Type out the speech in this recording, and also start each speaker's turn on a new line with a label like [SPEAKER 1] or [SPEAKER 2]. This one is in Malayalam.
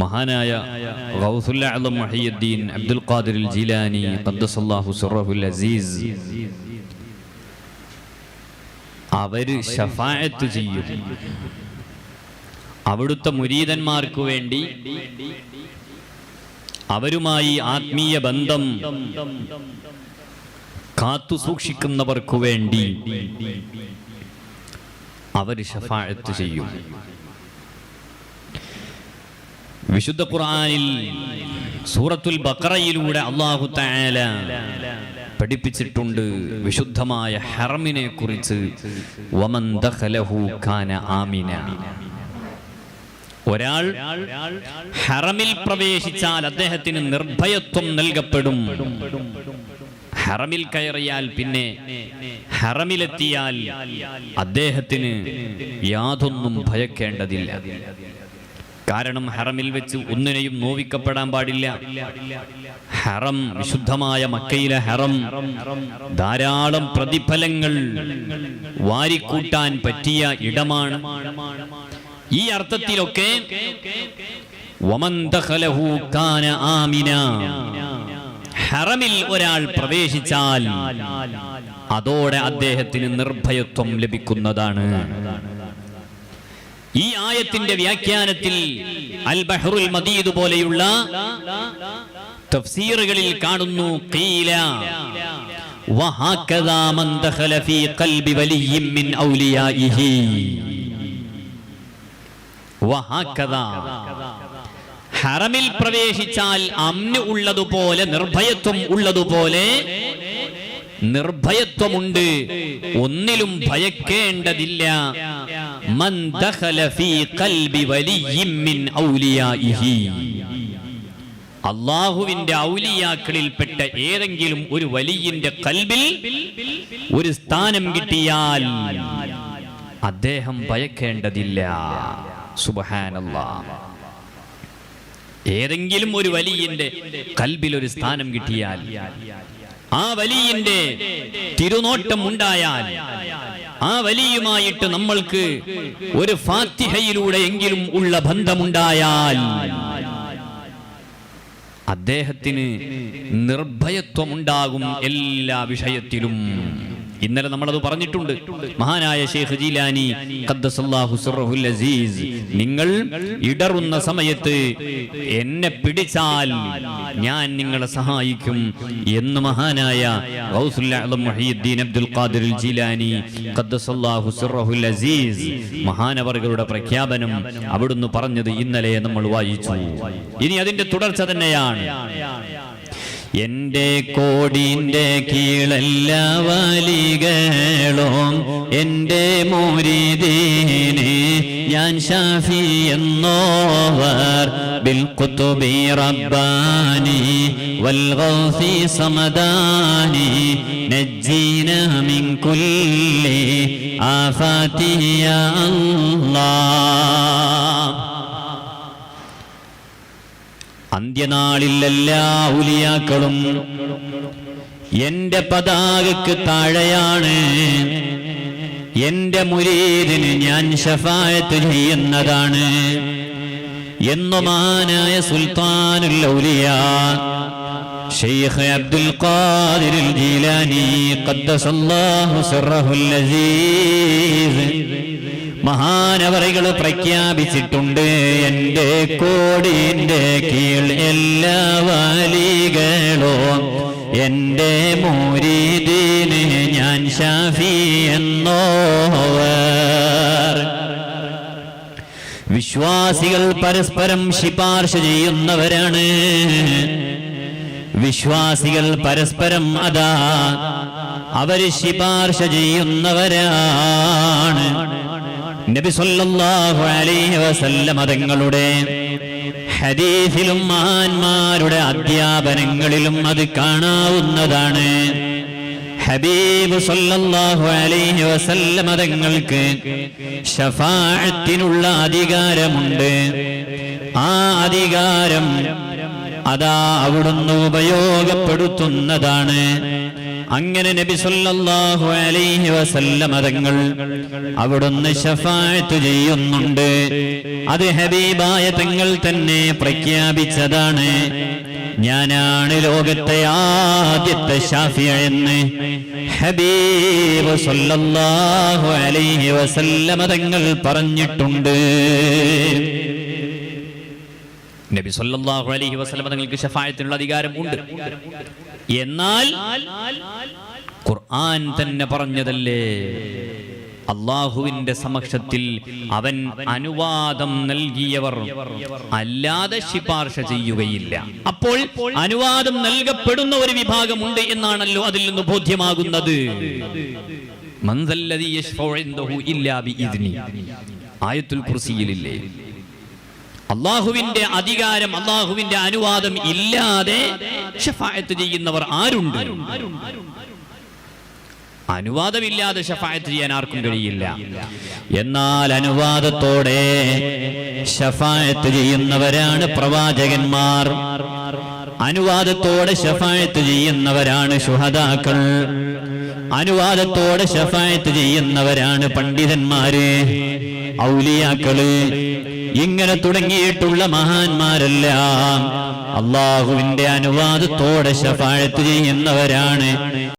[SPEAKER 1] മഹാനായ ഗൗസുൽ അഅ്ലം അബ്ദുൽ ഖാദിർ ജീലാനി ഖദ്ദസല്ലാഹു സിറഹുൽ അസീസ്. അവർ ഷഫായത്ത് ചെയ്യും. അവിടുത്തെ മുരീതന്മാർക്ക് വേണ്ടി അവരുമായി ആത്മീയ ബന്ധം കാത്തു സൂക്ഷിക്കുന്നവർക്കു വേണ്ടി അവർ ഷഫായത്ത് ചെയ്യും. വിശുദ്ധ ഖുർആനിൽ സൂറത്തുൽ ബക്കറയിലൂടെ അള്ളാഹു താല പഠിപ്പിച്ചിട്ടുണ്ട് വിശുദ്ധമായ ഹറമിനെ കുറിച്ച്. ഒരാൾ ഹറമിൽ പ്രവേശിച്ചാൽ അദ്ദേഹത്തിന് നിർഭയത്വം നൽകപ്പെടും. ഹറമിൽ കയറിയാൽ പിന്നെ ഹറമിലെത്തിയാൽ അദ്ദേഹത്തിന് യാതൊന്നും ഭയക്കേണ്ടതില്ല. കാരണം ഹറമിൽ വെച്ച് ഒന്നിനെയും നോവിക്കപ്പെടാൻ പാടില്ല. ഹറം വിശുദ്ധമായ മക്കയിലെ ഹറം. ധാരാളം പ്രതിഫലങ്ങൾ വാരിക്കൂട്ടാൻ പറ്റിയ ഇടമാണ്. ഈ അർത്ഥത്തിലൊക്കെ ഹറമിൽ ഒരാൾ പ്രവേശിച്ചാൽ അതോടെ അദ്ദേഹത്തിന് നിർഭയത്വം ലഭിക്കുന്നതാണ്. ഈ ആയത്തിന്റെ വ്യാഖ്യാനത്തിൽ അൽ ബഹ്റുൽ മദീദ് പോലെയുള്ള തഫ്സീറുകളിൽ കാണുന്നു ഖീല വഹകദാ മൻ ദഖല ഫീ ഖൽബി വലിയ്യിൻ മിൻ ഔലിയാഇഹി. വഹകദാ ഹറമിൽ പ്രവേശിച്ചാൽ അമ്നു ഉള്ളതുപോലെ നിർഭയത്വം ഉള്ളതുപോലെ നിർഭയത്വമുണ്ട്. ഒന്നിലും ഭയക്കേണ്ടതില്ല. അള്ളാഹുവിന്റെ ഔലിയാക്കളിൽപ്പെട്ട ഏതെങ്കിലും ഒരു വലിയന്റെ കൽബിൽ ഒരു സ്ഥാനം കിട്ടിയാൽ അദ്ദേഹം ഭയക്കേണ്ടതില്ല. ഏതെങ്കിലും ഒരു വലിയന്റെ കൽബിൽ ഒരു സ്ഥാനം കിട്ടിയാൽ ആ വലിയന്റെ തിരുനോട്ടം ഉണ്ടായാൽ ആ വലിയുമായിട്ട് നമ്മൾക്ക് ഒരു ഫാത്തിഹയിലൂടെ എങ്കിലും ഉള്ള ബന്ധമുണ്ടായാൽ അദ്ദേഹത്തിന് നിർഭയത്വമുണ്ടാകും എല്ലാ വിഷയത്തിലും. ഇന്നലെ നമ്മളത് പറഞ്ഞിട്ടുണ്ട്. മഹാനായ ഷെയ്ഖ് ജീലാനി അസീസ് നിങ്ങൾ ഇടറുന്ന സമയത്ത് എന്നെ പിടിച്ചാൽ ഞാൻ നിങ്ങളെ സഹായിക്കും എന്ന് മഹാനായ അബ്ദുൽ ജീലാനി അസീസ് പ്രഖ്യാപനം അവിടുന്ന് പറഞ്ഞത് ഇന്നലെ നമ്മൾ വായിച്ചു. ഇനി അതിന്റെ തുടർച്ച തന്നെയാണ്. എന്റെ കോടിന്റെ കീഴല്ല വാലികളോം എന്റെ മോരിദീനെ ഞാൻ ഷാഫി എന്നോവർ. ബിൽ കുത്തുബി റബ്ബാനി വൽ ഗൗസി സമദാനി നജ്ജീന മിൻ കുല്ലി ആഫാതി എല്ലാ ഉലിയാക്കളും എന്റെ പതാകക്ക് താഴെയാണ്. എന്റെ മുരീദിന് ഞാൻ ഷഫായത്ത് ചെയ്യുന്നതാണ്. എന്നുമാനായ സുൽത്താനുൽ ഔലിയ ഷെയ്ഖ് അബ്ദുൽ ഖാദിർ ജീലാനി ഖദ്ദസല്ലാഹു സിർറഹുൽ അസീസ്. മഹാനവറികൾ പ്രഖ്യാപിച്ചിട്ടുണ്ട്. എന്റെ കോടിന്റെ കീഴ് എല്ലാ വാലികളും എന്റെ മൂരീദീന് ഞാൻ ഷാഫി എന്നോവർ. വിശ്വാസികൾ പരസ്പരം ശിപാർശ ചെയ്യുന്നവരാണ്. വിശ്വാസികൾ പരസ്പരം അതാ അവർ ശിപാർശ ചെയ്യുന്നവരാണ്. നബി സല്ലല്ലാഹു അലൈഹി വസല്ലമ തങ്ങളുടെ ഹദീസിലും മഹാന്മാരുടെ അധ്യാപനങ്ങളിലും അത് കാണാവുന്നതാണ്. ഹബീബ് സല്ലല്ലാഹു അലൈഹി വസല്ലമ തങ്ങൾക്ക് ഷഫാഅത്തിനുള്ള അധികാരമുണ്ട്. ആ അധികാരം അതാ അവിടുന്ന് ഉപയോഗപ്പെടുത്തുന്നതാണ്. അങ്ങനെ നബി സല്ലല്ലാഹു അലൈഹി വസല്ലമ തങ്ങൾ അവിടുന്ന് ശഫാഅത്ത് ചെയ്യുന്നുണ്ട്. അത് ഹബീബായ തങ്ങൾ തന്നെ പ്രഖ്യാപിച്ചതാണ്. ഞാനാണ് ലോകത്തെ ആദ്യത്തെ ഷാഫിയ എന്ന്. ഹബീബ് സല്ലല്ലാഹു അലൈഹി വസല്ലമ തങ്ങൾ പറഞ്ഞിട്ടുണ്ട്. നബി സല്ലല്ലാഹു അലൈഹി വസല്ലമ തങ്ങൾക്ക് ഷഫായത്തിനുള്ള അധികാരം ഉണ്ട് എന്നാൽ ഖുർആൻ തന്നെ പറഞ്ഞതല്ലേ? അള്ളാഹുവിന്റെ സമക്ഷത്തിൽ അവൻ അനുവാദം നൽകിയവർ അല്ലാതെ ശിപാർശ ചെയ്യുകയില്ല. അപ്പോൾ അനുവാദം നൽകപ്പെടുന്ന ഒരു വിഭാഗമുണ്ട് എന്നാണല്ലോ അതിൽ നിന്ന് ബോധ്യമാകുന്നത്. ആയത്തുൽ കുർസിയിലില്ലേ? അള്ളാഹുവിന്റെ അധികാരം അള്ളാഹുവിന്റെ അനുവാദം ഇല്ലാതെ ഷഫായത്ത് ചെയ്യുന്നവർ ആരുണ്ട്? അനുവാദമില്ലാതെ ഷഫായത്ത് ചെയ്യാൻ ആർക്കും കഴിയില്ല. എന്നാൽ അനുവാദത്തോടെ ഷഫായത്ത് ചെയ്യുന്നവരാണ് പ്രവാചകന്മാർ. അനുവാദത്തോടെ ഷഫായത്ത് ചെയ്യുന്നവരാണ് ശുഹദാക്കൾ. അനുവാദത്തോടെ ഷഫായത്ത് ചെയ്യുന്നവരാണ് പണ്ഡിതന്മാര് ഔലിയാക്കൾ. ഇങ്ങനെ തുടങ്ങിയിട്ടുള്ള മഹാന്മാരെല്ലാം അള്ളാഹുവിന്റെ അനുവാദത്തോടെ ശഫാഴത്ത് ചെയ്യുന്നവരാണ്.